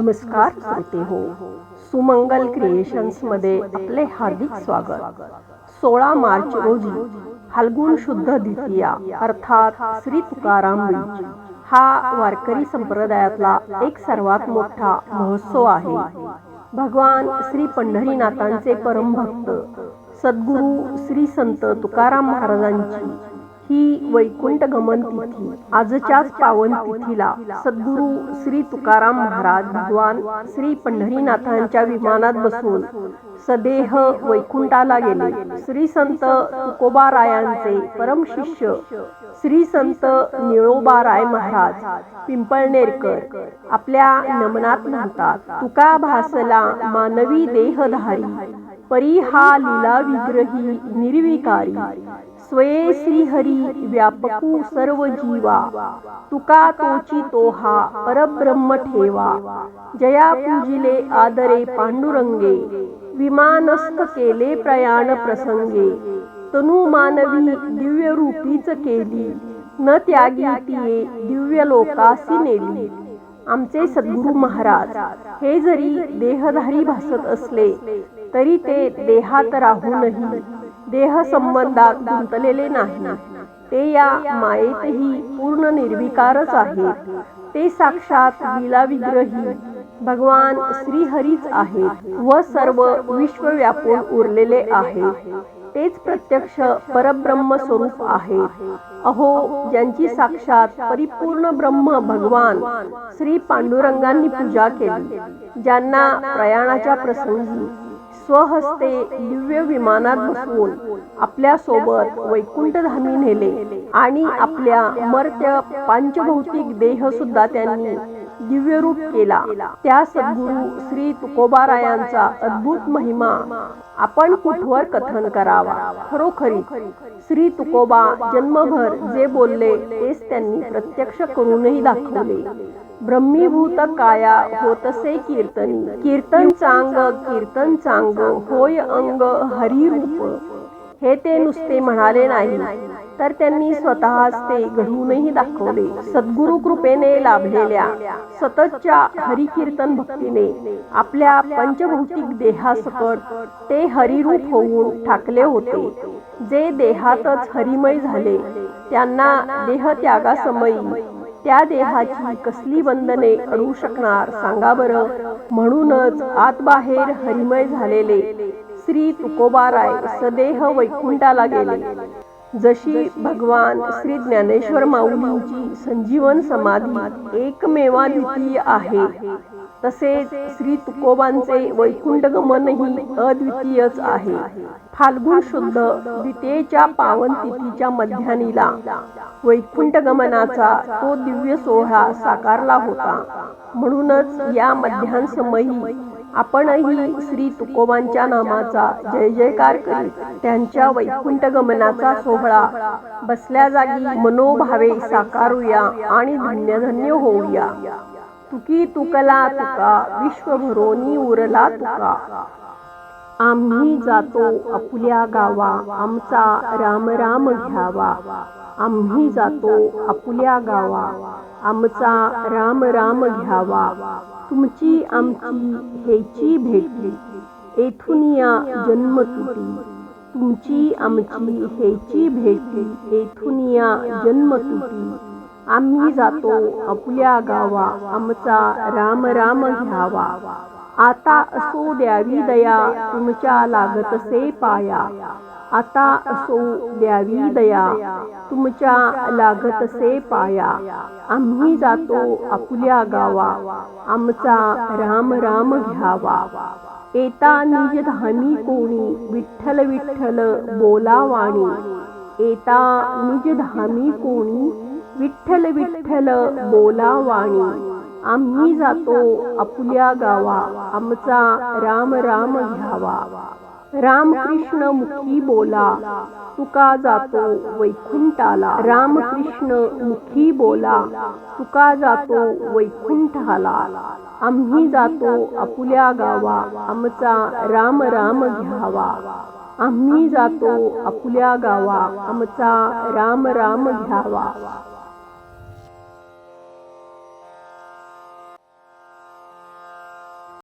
नमस्कार श्रोते हो. सुमंगल क्रिएशन्समध्ये आपले हार्दिक स्वागत. सोळा मार्च रोजी फाल्गुन शुद्ध द्वितीया अर्थात श्री तुकाराम बीज हा वारकरी संप्रदायातला एक सर्वात मोठा महोत्सव आहे. भगवान श्री पंढरीनाथांचे परमभक्त सद्गुरू श्री संत तुकाराम महाराजांची ही वैकुंठ गमन तिथी. आजच्याच पावन तिथीला सद्गुरू श्री तुकाराम महाराज भगवान श्री पंढरीनाथांच्या विमानात बसून सदेह वैकुंठाला गेले. श्री संत तुकोबारायांचे परम शिष्य श्री संत निळोबाराय महाराज पिंपळनेरकर आपल्या नमनात म्हणतात तुका भासला मानवी देहधारी परी हा लीला विग्रही निर्विकारी. स्वये श्रीहरी व्यापकू सर्व जीवा तुका तोची तोहा परब्रह्म ठेवा। जया पूजिले आदरे पांडुरंगे। विमानस्थ केले प्रयाण प्रसंगे। तनु मानवी दिव्य रूपीच केली। न त्यागी तिये दिव्य लोकासी नेली। आमचे सद्गुरू महाराज हे जरी देहधारी भासत असले तरी ते देहात राहूनही देह संबंधात गुंतलेले नाही. ते या मायेतही पूर्ण निर्विकारच आहेत. ते साक्षात विलाविग्रही भगवान श्रीहरीच आहेत व सर्व विश्व व्यापून उरलेले आहेत. तेच प्रत्यक्ष परब्रह्म स्वरूप आहे. अहो ज्यांची साक्षात परिपूर्ण ब्रह्म भगवान श्री पांडुरंगांनी पूजा केली ज्यांना प्रयाणाच्या प्रसंगी स्वहस्ते दिव्य विमानात बसवून आपल्यासोबत वैकुंठधामी नेले. आणि आपल्या मर्त्य पांचभौतिक देह सुद्धा त्यांनी दिव्य रूप केला. त्या सद्गुरु श्री तुकोबारायांचा अद्भुत महिमा. आपण कुठवर कथन करावा? खरोखरी श्री तुकोबा जन्मभर जे बोलले तेच त्यांनी प्रत्यक्ष करूनही दाखवले. ब्रह्मीभूत काया होतसे कीर्तनी. कीर्तन चांग कीर्तन चांग होय अंग हरिरूप. हे ते नुसते म्हणाले नाही. तर त्यांनी स्वतःच ते घडवूनही दाखवले. सद्गुरु कृपेने लाभलेल्या सततच्या हरिकीर्तन भक्तीने आपल्या पंचभौतिक देहासकट ते हरिरूप होऊन ठाकले होते. जे देहातच हरिमय झाले त्यांना देहत्यागासमयी त्या देहाची कसली बंधने अडू शकणार सांगा बरं? म्हणूनच आत बाहेर हरिमय झालेले श्री तुकोबाराय सदेह वैकुंठाला गेले. जशी भगवान श्री ज्ञानेश्वर माऊलींची संजीवन समाधी एकमेवा द्वितीय आहे. तसेच श्री तुकोबांचे वैकुंठ गमनही अद्वितीयच आहे. फाल्गुन शुद्ध द्वितीयेच्या पावन तिथीच्या मध्यानीला वैकुंठ गमनाचा तो दिव्य सोहळा साकारला होता. म्हणूनच या मध्यांसमयी आपणही श्री तुकोबांच्या नामाचा जय जयकार करीत त्यांच्या वैकुंठ गमनाचा सोहळा बसल्या जागी मनोभावे साकारूया आणि धन्य धन्य होऊया. तुकी तुकला तुका विश्वभरोनी उरला तुका. आम्ही जातो आपुल्या गावा आमचा राम राम घ्यावा. आम्ही जातो आपुल्या गावा. आमचा राम राम घ्यावा. तुमची आमची हेची भेटली. येथुनिया जन्म तुटी तुमची आमची हेची भेटली. येथुनिया जन्म तुटी आम्ही जातो आपुल्या गावा. आमचा राम राम घ्यावा. आता असो द्यावी दया. तुमच्या लागतसे पाया. आता असो द्यावी दया तुमच्या लागतसे पाया. आम्ही जातो आपुल्या गावा आमचा राम राम घ्यावा. येता निज धामी कोणी विठ्ठल विठ्ठल बोलावाणी. येता निज धामी कोणी विठ्ठल विठ्ठल बोलावाणी. आम्ही जातो आपुल्या गावा आमचा राम राम घ्यावा. रामकृष्ण मुखी बोला तुका जातो वैकुंठाला. रामकृष्ण मुखी बोला तुका जातो वैकुंठाला. आम्ही जातो आपुल्या गावा आमचा राम राम घ्यावा. आम्ही जातो आपुल्या गावा आमचा राम राम घ्यावा.